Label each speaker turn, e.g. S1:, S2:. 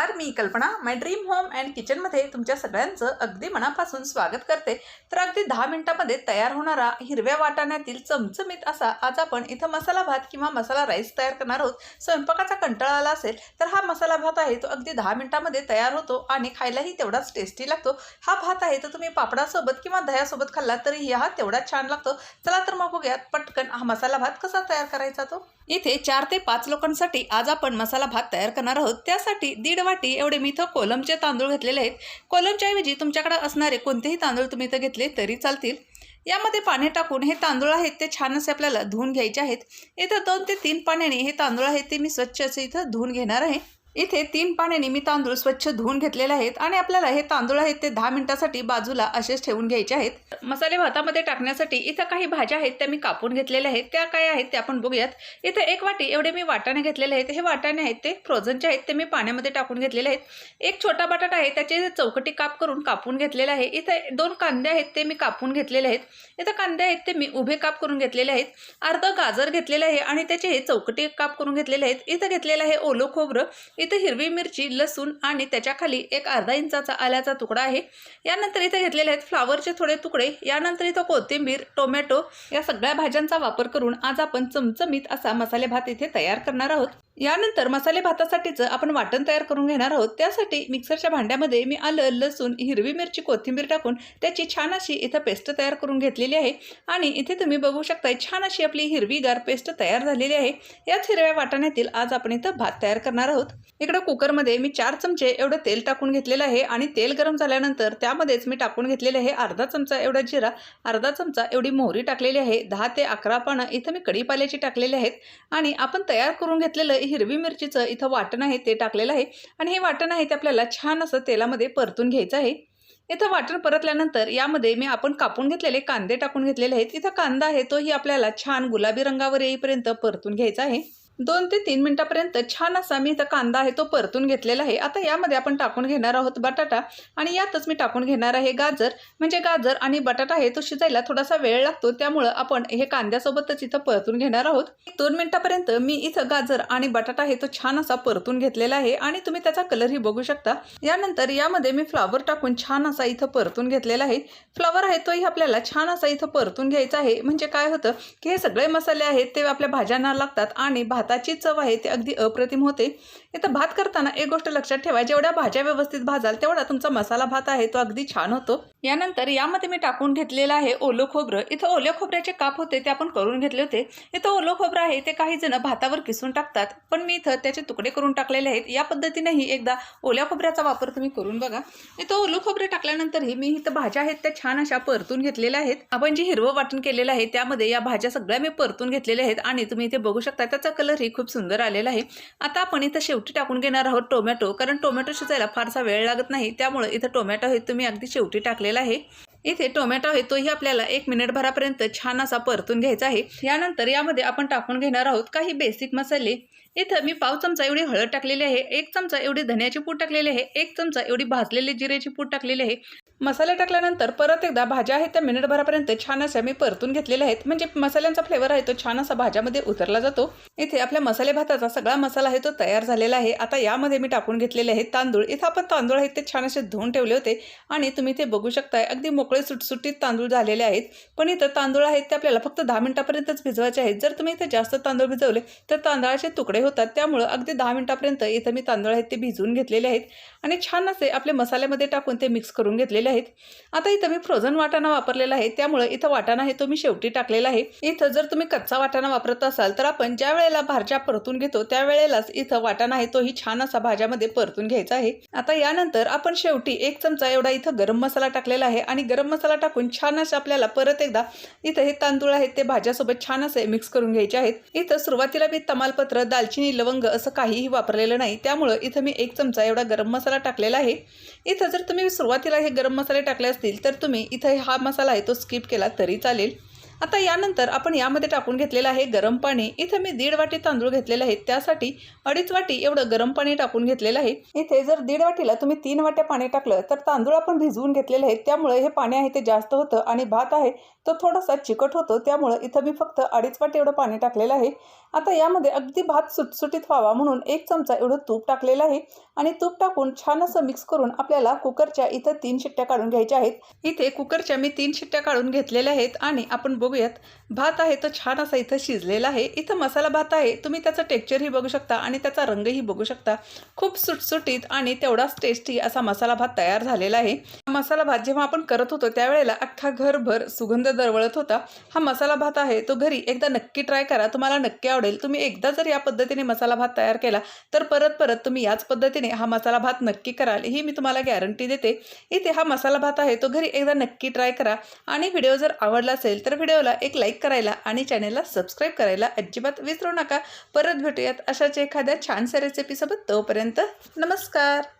S1: नमस्कार मी कल्पना माय dream home and किचनमध्ये तुमच्या सगळ्यांचं अगदी मनापासून स्वागत करते. तर अगदी दहा मिनिटामध्ये तयार होणारा हिरव्या वाटाण्यातील चमचमीत असा आज आपण इथं मसाला भात किंवा मसाला राईस तयार करणार आहोत. स्वयंपाकाचा कंटाळा आला असेल तर हा मसाला भात आहे तो अगदी दहा मिनिटामध्ये तयार होतो आणि खायलाही तेवढाच टेस्टी लागतो. हा भात आहे तर तुम्ही पापडासोबत किंवा दह्यासोबत खाल्ला तरी हा तेवढाच छान लागतो. चला तर मग बघूयात पटकन हा मसाला भात कसा तयार करायचा तो. इथे चार ते पाच लोकांसाठी आज आपण मसाला भात तयार करणार आहोत. त्यासाठी दीड वाटी एवढे मी इथं कोलमचे तांदूळ घेतलेले आहेत. कोलमच्या ऐवजी तुमच्याकडे असणारे कोणतेही तांदूळ तुम्ही इथं घेतले तरी चालतील. यामध्ये पाणी टाकून हे तांदूळ आहेत ते छान असे आपल्याला धुवून घ्यायचे आहेत. इथं दोन ते तीन पाण्याने हे तांदूळ आहेत ते मी स्वच्छ असे इथं धुवून घेणार आहे. इथे तीन पाण्याने मी तांदूळ स्वच्छ धुवून घेतलेले आहेत आणि आपल्याला हे तांदूळ आहेत ते दहा मिनिटासाठी बाजूला असेच ठेवून घ्यायचे आहेत. मसाले भातामध्ये टाकण्यासाठी इथं काही भाज्या आहेत त्या मी कापून घेतलेल्या आहेत. त्या काय आहेत त्या आपण बघूयात. इथे एक वाटी एवढे मी वाटाणे घेतलेले आहेत. हे वाटाणे आहेत ते फ्रोझनचे आहेत. ते मी पाण्यामध्ये टाकून घेतलेले आहेत. एक छोटा बटाटा आहे. त्याचे चौकटी काप करून कापून घेतलेला आहे. इथे दोन कांदे आहेत ते मी कापून घेतलेले आहेत. इथं कांदे आहेत ते मी उभे काप करून घेतलेले आहेत. अर्ध गाजर घेतलेलं आहे आणि त्याचे हे चौकटी काप करून घेतलेले आहेत. इथं घेतलेलं आहे ओलो खोबरं. इथं हिरवी मिरची लसूण आणि त्याच्याखाली एक अर्धा इंचाचा आल्याचा तुकडा आहे. यानंतर इथे घेतलेले आहेत फ्लावरचे थोडे तुकडे. यानंतर इथं कोथिंबीर टोमॅटो या सगळ्या भाज्यांचा वापर करून आज आपण चमचमीत असा मसाले भात इथे तयार करणार आहोत. यानंतर मसाले भातासाठीचं आपण वाटण तयार करून घेणार आहोत. त्यासाठी मिक्सरच्या भांड्यामध्ये मी आलं लसूण हिरवी मिरची कोथिंबीर टाकून त्याची छान अशी इथं पेस्ट तयार करून घेतलेली आहे. आणि इथे तुम्ही बघू शकताय छान अशी आपली हिरवीगार पेस्ट तयार झालेली आहे. याच हिरव्या वाटाण्यातील आज आपण इथं भात तयार करणार आहोत. इकडं कुकरमध्ये मी चार चमचे एवढं तेल टाकून घेतलेलं आहे आणि तेल गरम झाल्यानंतर त्यामध्येच मी टाकून घेतलेले आहे अर्धा चमचा एवढा जिरा अर्धा चमचा एवढी मोहरी टाकलेली आहे दहा ते अकरा पानं इथं मी कढीपाल्याची टाकलेली आहेत. आणि आपण तयार करून घेतलेलं हिरवी मिरचीचं इथं वाटण आहे ते टाकलेलं आहे. आणि हे वाटण आहे ते आपल्याला छान असं तेलामध्ये परतून घ्यायचं आहे. इथं वाटण परतल्यानंतर यामध्ये मी आपण कापून घेतलेले कांदे टाकून घेतलेले आहेत. इथं कांदा आहे तोही आपल्याला छान गुलाबी रंगावर येईपर्यंत परतून घ्यायचा आहे. दोन ते तीन मिनिटापर्यंत छान असा मी इथं कांदा आहे तो परतून घेतलेला आहे. आता यामध्ये आपण टाकून घेणार आहोत बटाटा आणि यातच मी टाकून घेणार आहे गाजर. म्हणजे गाजर आणि बटाटा आहे तो शिजायला थोडासा वेळ लागतो त्यामुळं आपण हे कांद्यासोबतच इथं परतून घेणार आहोत. दोन मिनिटापर्यंत मी इथं गाजर आणि बटाटा आहे तो छान असा परतून घेतलेला आहे आणि तुम्ही त्याचा कलरही बघू शकता. यानंतर यामध्ये मी फ्लावर टाकून छान असा इथं परतून घेतलेला आहे. फ्लावर आहे तोही आपल्याला छान असा इथं परतून घ्यायचा आहे. म्हणजे काय होतं की हे सगळे मसाले आहेत ते आपल्या भाज्यांना लागतात आणि भात भाताची चव आहे ते अगदी अप्रतिम होते. इथं भात करताना एक गोष्ट लक्षात ठेवा जेवढ्या भाज्या व्यवस्थित भाजाल तेवढा तुमचा मसाला भात आहे तो अगदी छान होतो. यानंतर यामध्ये मी टाकून घेतलेलं आहे ओलं खोबरं. इथं ओल्या खोबऱ्याचे काप होते ते आपण करून घेतले होते. इथं ओलं खोबरं आहे ते काही जण भातावर किसून टाकतात. पण मी इथं त्याचे तुकडे करून टाकलेले आहेत. या पद्धतीनेही एकदा ओल्या खोबऱ्याचा वापर तुम्ही करून बघा. इथं ओलं खोबरे टाकल्यानंतरही मी इथं भाज्या आहेत त्या छान अशा परतून घेतलेल्या आहेत. आपण जी हिरवं वाटण केलेलं आहे त्यामध्ये या भाज्या सगळ्या मी परतून घेतलेल्या आहेत आणि तुम्ही इथे बघू शकता त्याचा कलरही खूप सुंदर आलेला आहे. आता आपण इथं शेवटी टाकून घेणार आहोत टोमॅटो कारण टोमॅटो शिजायला फारसा वेळ लागत नाही. त्यामुळे इथं टोमॅटो हे तुम्ही अगदी शेवटी टाकले झालेला आहे. इथे टोमॅटो आहे तोही आपल्याला एक मिनिट भरापर्यंत छान असा परतून घ्यायचा आहे. यानंतर यामध्ये आपण टाकून घेणार आहोत काही बेसिक मसाले. इथं मी पाव चमचा एवढी हळद टाकलेली आहे एक चमचा एवढी धन्याची पूड टाकलेली आहे एक चमचा एवढी भाजलेली जिरेची पूड टाकलेली आहे. मसाले टाकल्यानंतर परत एकदा भाज्या आहेत त्या मिनिटभरापर्यंत छान अशा मी परतून घेतलेल्या आहेत. म्हणजे मसाल्यांचा फ्लेवर आहे तो छान असा भाज्यामध्ये उतरला जातो. इथे आपल्या मसाले भाताचा सगळा मसाला आहे तो तयार झालेला आहे. आता यामध्ये मी टाकून घेतलेले आहेत तांदूळ. इथं आपण तांदूळ आहेत ते छान असे धुवून ठेवले होते. आणि तुम्ही ते बघू शकताय अगदी मोकळे सुटसुटीत तांदूळ झालेले आहेत. पण इथं तांदूळ आहेत ते आपल्याला फक्त दहा मिनिटापर्यंतच भिजवायचे आहेत. जर तुम्ही इथे जास्त तांदूळ भिजवले तर तांदळाचे तुकडे होतात. त्यामुळं अगदी दहा मिनिटापर्यंत इथं मी तांदूळ आहेत ते भिजवून घेतलेले आहेत. आणि छान असे आपल्या मसाल्यामध्ये टाकून ते मिक्स करून घेतलेले आहेत. आता इथं मी फ्रोझन वाटाणा वापरलेला आहे. त्यामुळे इथं वाटाणा आहे तो मी शेवटी टाकलेला आहे. इथं जर तुम्ही कच्चा वाटाणा वापरत असाल तर आपण ज्या वेळेला भाज्या परतून घेतो त्यावेळेलाच इथं वाटाणा आहे तोही छान असा भाज्यामध्ये परतून घ्यायचा आहे. आता यानंतर आपण शेवटी एक चमचा एवढा इथं गरम मसाला टाकलेला आहे आणि गरम मसाला टाकून छान असे आपल्याला परत एकदा इथं हे तांदूळ आहेत ते भाज्यासोबत छान असे मिक्स करून घ्यायचे आहेत. इथं सुरुवातीला मी तमालपत्र दालचिनी लवंग असं काहीही वापरलेलं नाही. त्यामुळं इथं मी एक चमचा एवढा गरम मसाला टाकलेला आहे. इथं जर तुम्ही सुरुवातीला हे गरम मसाले टाकले असतील तर तुम्ही इथं हा मसाला आहे तो स्किप केला तरी चालेल. आता यानंतर आपण यामध्ये टाकून घेतलेलं आहे गरम पाणी. इथं मी दीड वाटी तांदूळ घेतलेले आहेत. त्यासाठी अडीच वाटी एवढं गरम पाणी टाकून घेतलेलं आहे. इथे जर दीड वाटीला तुम्ही तीन वाट्या पाणी टाकलं तर तांदूळ आपण भिजवून घेतलेले आहेत. त्यामुळे हे पाणी आहे ते जास्त होतं आणि भात आहे तो थोडासा चिकट होतो. त्यामुळं इथं मी फक्त अडीच वाटी एवढं पाणी टाकलेलं आहे. आता यामध्ये अगदी भात सुटसुटीत व्हावा म्हणून एक चमचा एवढं तूप टाकलेलं आहे आणि तूप टाकून छान असं मिक्स करून आपल्याला कुकरच्या इथं तीन शिट्ट्या काढून घ्यायच्या आहेत. इथे कुकरच्या मी तीन शिट्ट्या काढून घेतलेल्या आहेत आणि आपण बघूयात. भात आहे तर छान असा इथं शिजलेला आहे. इथं मसाला भात आहे. तुम्ही त्याचं टेक्चरही बघू शकता आणि त्याचा रंगही बघू शकता. खूप सुटसुटीत आणि तेवढाच टेस्टी असा मसाला भात तयार झालेला आहे. हा मसाला भात जेव्हा आपण करत होतो त्यावेळेला अख्खा घरभर सुगंध दरवळत होता. हा मसाला भात आहे तो घरी एकदा नक्की ट्राय करा. तुम्हाला नक्की आवडेल. तुम्ही एकदा जर या पद्धतीने मसाला भात तयार केला तर परत परत तुम्ही याच पद्धतीने हा मसाला भात नक्की कराल. ही मी तुम्हाला गॅरंटी देते. इथे हा मसाला भात आहे तो घरी एकदा नक्की ट्राय करा. आणि व्हिडिओ जर आवडला असेल तर व्हिडिओ व्हिडिओला एक लाईक करायला आणि चॅनेलला सबस्क्राईब करायला अजिबात विसरू नका. परत भेटूयात अशाच एखाद्या छानशा रेसिपीसोबत तोपर्यंत नमस्कार.